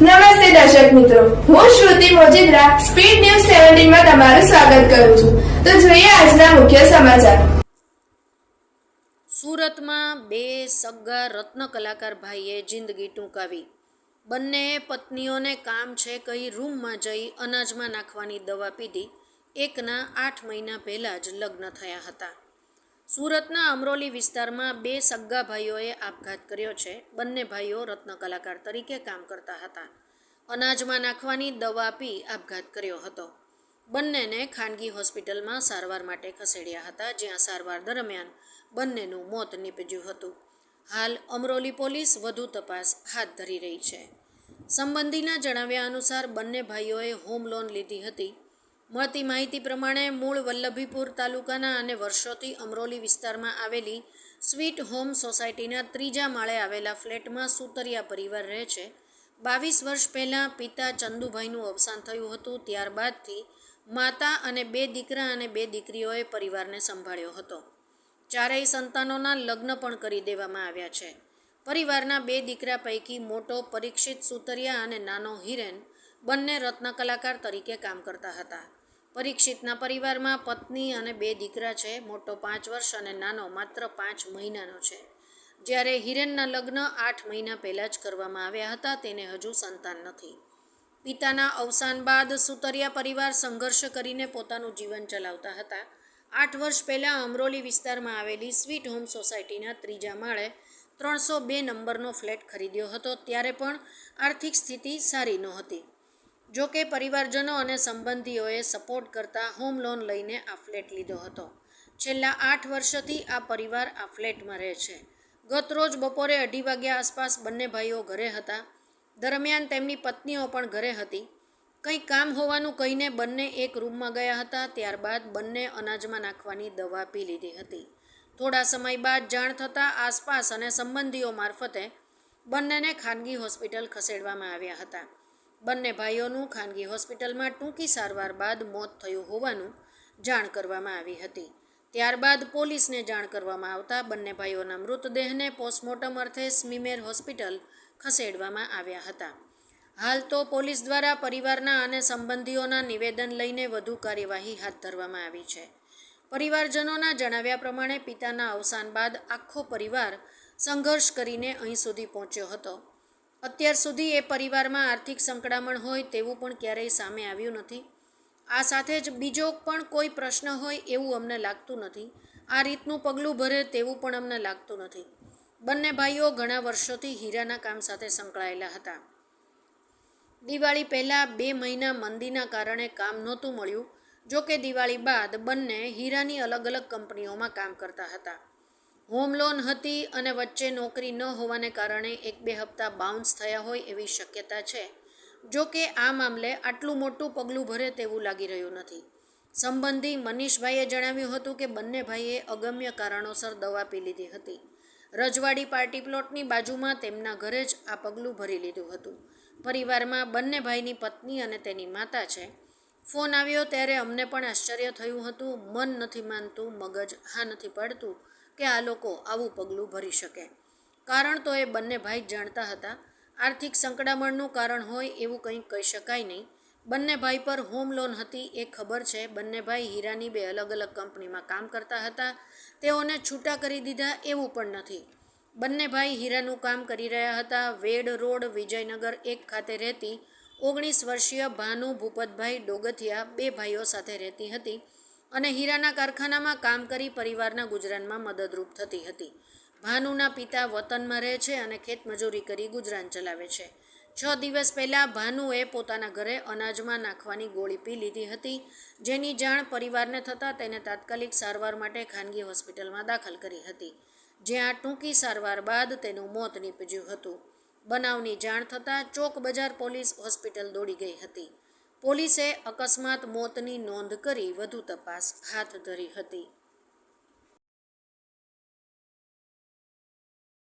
નમસ્તે દર્શક મિત્રો. હું શ્રુતિ મોજીદ્રા, સ્પીડ ન્યૂઝ સેવન્ટીનમાં તમારું સ્વાગત કરું છું. તો જોઈએ આજના મુખ્ય સમાચાર. સુરતમાં બે સગ્ગા રત્ન કલાકાર ભાઈએ જિંદગી ટૂંકાવી. બંને પત્નીઓને કામ છે કહી રૂમમાં જઈ અનાજમાં નાખવાની દવા પીધી. એકના આઠ મહિના પહેલાં જ લગ્ન થયા હતા. સુરતના અમરોલી વિસ્તારમાં બે સગ્ગા ભાઈઓએ આપઘાત કર્યો છે. બંને ભાઈઓ રત્ન કલાકાર તરીકે કામ કરતા હતા. અનાજમાં નાખવાની દવા પી આપઘાત કર્યો હતો. બંનેને ખાનગી હોસ્પિટલમાં સારવાર માટે ખસેડ્યા હતા, જ્યાં સારવાર દરમિયાન બંનેનું મોત નીપજ્યું હતું. હાલ અમરોલી પોલીસ વધુ તપાસ હાથ ધરી રહી છે. સંબંધીના જણાવ્યા અનુસાર બંને ભાઈઓએ હોમ લોન લીધી હતી. મળતી માહિતી પ્રમાણે મૂળ વલ્લભીપુર તાલુકાના અને વર્ષોથી અમરોલી વિસ્તારમાં આવેલી સ્વીટ હોમ સોસાયટીના ત્રીજા માળે આવેલા ફ્લેટમાં સુતરિયા પરિવાર રહે છે. બાવીસ વર્ષ પહેલાં પિતા ચંદુભાઈનું અવસાન થયું હતું. ત્યારબાદથી માતા અને બે દીકરા અને બે દીકરીઓએ પરિવારને સંભાળ્યો હતો. ચારેય સંતાનોના લગ્ન પણ કરી દેવામાં આવ્યા છે. પરિવારના બે દીકરા પૈકી મોટો, પરીક્ષિત સુતરિયા અને નાનો હિરેન બંને રત્ન કલાકાર તરીકે કામ કરતા હતા. પરીક્ષિતના પરિવારમાં પત્ની અને બે દીકરા છે, મોટો પાંચ વર્ષ અને નાનો માત્ર પાંચ મહિનાનો છે. જ્યારે હિરેનના લગ્ન આઠ મહિના પહેલાં જ કરવામાં આવ્યા હતા, તેને હજુ સંતાન નથી. પિતાના અવસાન બાદ સુતરિયા પરિવાર સંઘર્ષ કરીને પોતાનું જીવન ચલાવતા હતા. આઠ વર્ષ પહેલાં અમરોલી વિસ્તારમાં આવેલી સ્વીટ હોમ સોસાયટીના ત્રીજા માળે ત્રણસો બે નંબરનો ફ્લેટ ખરીદ્યો હતો, ત્યારે પણ આર્થિક સ્થિતિ સારી નહોતી. જો કે પરિવારજનો અને સંબંધીઓએ સપોર્ટ કરતા હોમ લોન લઈને આ ફ્લેટ લીધો હતો. છેલ્લા આઠ વર્ષથી આ પરિવાર આ ફ્લેટમાં રહે છે. ગત રોજ બપોરે અઢી વાગ્યા આસપાસ બંને ભાઈઓ ઘરે હતા. દરમિયાન તેમની પત્નીઓ પણ ઘરે હતી. કંઈ કામ હોવાનું કહીને બંને એક રૂમમાં ગયા હતા, ત્યારબાદ બંને અનાજમાં નાખવાની દવા પી લીધી હતી. થોડા સમય બાદ જાણ થતાં આસપાસ અને સંબંધીઓ મારફતે બંનેને ખાનગી હોસ્પિટલ ખસેડવામાં આવ્યા હતા. બંને ભાઈઓનું ખાનગી હોસ્પિટલમાં ટૂંકી સારવાર બાદ મોત થયું હોવાનું જાણ કરવામાં આવી હતી. ત્યારબાદ પોલીસને જાણ કરવામાં આવતા બંને ભાઈઓના મૃતદેહને પોસ્ટમોર્ટમ અર્થે સ્મીમેર હોસ્પિટલ ખસેડવામાં આવ્યા હતા. હાલ તો પોલીસ દ્વારા પરિવારના અને સંબંધીઓના નિવેદન લઈને વધુ કાર્યવાહી હાથ ધરવામાં આવી છે. પરિવારજનોના જણાવ્યા પ્રમાણે પિતાના અવસાન બાદ આખો પરિવાર સંઘર્ષ કરીને અહીં સુધી પહોંચ્યો હતો. અત્યાર સુધી એ પરિવારમાં આર્થિક સંકળામણ હોય તેવું પણ ક્યારેય સામે આવ્યું નથી. આ સાથે જ બીજો પણ કોઈ પ્રશ્ન હોય એવું અમને લાગતું નથી. આ રીતનું પગલું ભરે તેવું પણ અમને લાગતું નથી. બંને ભાઈઓ ઘણા વર્ષોથી હીરાના કામ સાથે સંકળાયેલા હતા. દિવાળી પહેલાં બે મહિના મંદીના કારણે કામ નહોતું મળ્યું જો કે દિવાળી બાદ બંને હીરાની અલગ અલગ કંપનીઓમાં કામ કરતા હતા. હોમ લોન હતી અને વચ્ચે નોકરી ન હોવાને કારણે એક બે હપ્તા બાઉન્સ થયા હોય એવી શક્યતા છે. જો કે આ મામલે આટલું મોટું પગલું ભરે તેવું લાગી રહ્યું નથી. સંબંધી મનીષભાઈએ જણાવ્યું હતું કે બંને ભાઈએ અગમ્ય કારણોસર દવા પી લીધી હતી. રજવાડી પાર્ટી પ્લોટની બાજુમાં તેમના ઘરે જ આ પગલું ભરી લીધું હતું. પરિવારમાં બંને ભાઈની પત્ની અને તેની માતા છે. ફોન આવ્યો ત્યારે અમને પણ આશ્ચર્ય થયું હતું. મન નથી માનતું, મગજ હા નથી પડતું. કે આ લોકો આવું પગલું ભરી શકે. કારણ તો એ બંને ભાઈ જાણતા હતા. આર્થિક સંકડામણનું કારણ હોય એવું કંઈ કહી શકાય નહીં. બંને ભાઈ પર હોમ લોન હતી એ ખબર છે. બંને ભાઈ હીરાની બે અલગ અલગ કંપનીમાં કામ કરતા હતા. તેઓને છૂટા કરી દીધા એવું પણ નથી. બંને ભાઈ હીરાનું કામ કરી રહ્યા હતા. વેડ રોડ, વિજયનગર એક ખાતે રહેતી ઓગણીસ વર્ષીય ભાનુ ભૂપતભાઈ ડોગથિયા બે ભાઈઓ સાથે રહેતી હતી. અને હીરાના કારખાનામાં કામ કરી પરિવારના ગુજરાનમાં મદદરૂપ થતી હતી. ભાનુના પિતા વતનમાં રહે છે અને ખેતમજૂરી કરી ગુજરાન ચલાવે છે. છ દિવસ પહેલાં ભાનુએ પોતાના ઘરે અનાજમાં નાખવાની ગોળી પી લીધી હતી, જેની જાણ પરિવારને થતાં તેને તાત્કાલિક સારવાર માટે ખાનગી હોસ્પિટલમાં દાખલ કરી હતી, જ્યાં ટૂંકી સારવાર બાદ તેનું મોત નીપજ્યું હતું. બનાવની જાણ થતાં ચોક બજાર પોલીસ હોસ્પિટલ દોડી ગઈ હતી. પોલીસે અકસ્માત મોતની નોંધ કરી વધુ તપાસ હાથ ધરી હતી.